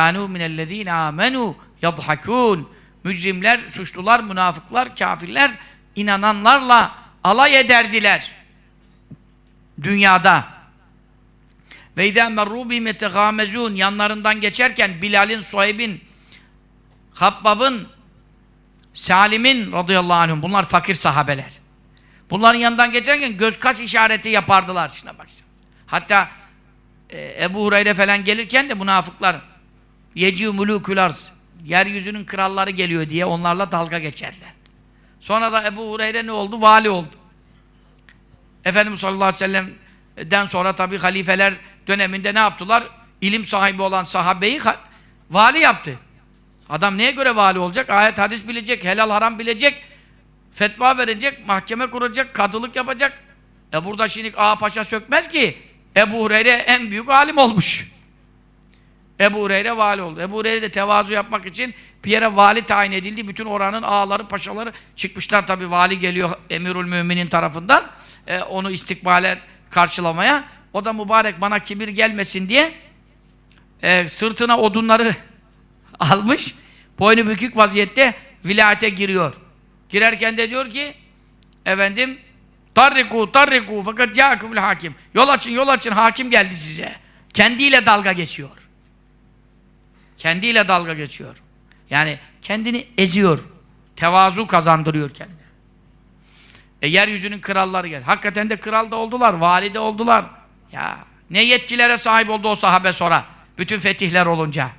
kânû minellezîne âmenû yadhakûn. Mücrimler, suçlular, münafıklar, kafirler inananlarla alay ederdiler. Dünyada. Ve idâ merrû bihim yetegâmezûn. Yanlarından geçerken Bilal'in, Suheyb'in, Habbab'ın, Salim'in radıyallahu anhum. Bunlar fakir sahabeler. Bunların yanından geçerken göz kaş işareti yapardılar. Şuna bak. Hatta e, Ebu Hureyre falan gelirken de münafıklar yeciu mulukul arz yeryüzünün kralları geliyor diye onlarla dalga geçerler. Sonra da Ebu Hureyre ne oldu? Vali oldu. Efendimiz sallallahu aleyhi ve sellem'den sonra tabi halifeler döneminde ne yaptılar? İlim sahibi olan sahabeyi ha- vali yaptı. Adam neye göre vali olacak? Ayet hadis bilecek, helal haram bilecek, fetva verecek, mahkeme kuracak, kadılık yapacak. E burada şimdi ağa paşa sökmez ki. Ebu Hureyre en büyük alim olmuş. Ebu Hureyre vali oldu. Ebu Hureyre de tevazu yapmak için bir yere vali tayin edildi. Bütün oranın ağaları, paşaları çıkmışlar tabi vali geliyor Emirül Müminin tarafından. E, onu istikbale karşılamaya. O da mübarek bana kibir gelmesin diye e, sırtına odunları almış. Boynu bükük vaziyette vilayete giriyor. Girerken de diyor ki efendim tarriku tarriku fakat ca'akumul hakim. Yol açın yol açın hakim geldi size. Kendiyle dalga geçiyor. Kendiyle dalga geçiyor. Yani kendini eziyor. Tevazu kazandırıyor kendine. E yeryüzünün kralları geldi. Hakikaten de kral da oldular, vali de oldular. Ya ne yetkilere sahip oldu o sahabe sonra. Bütün fetihler olunca.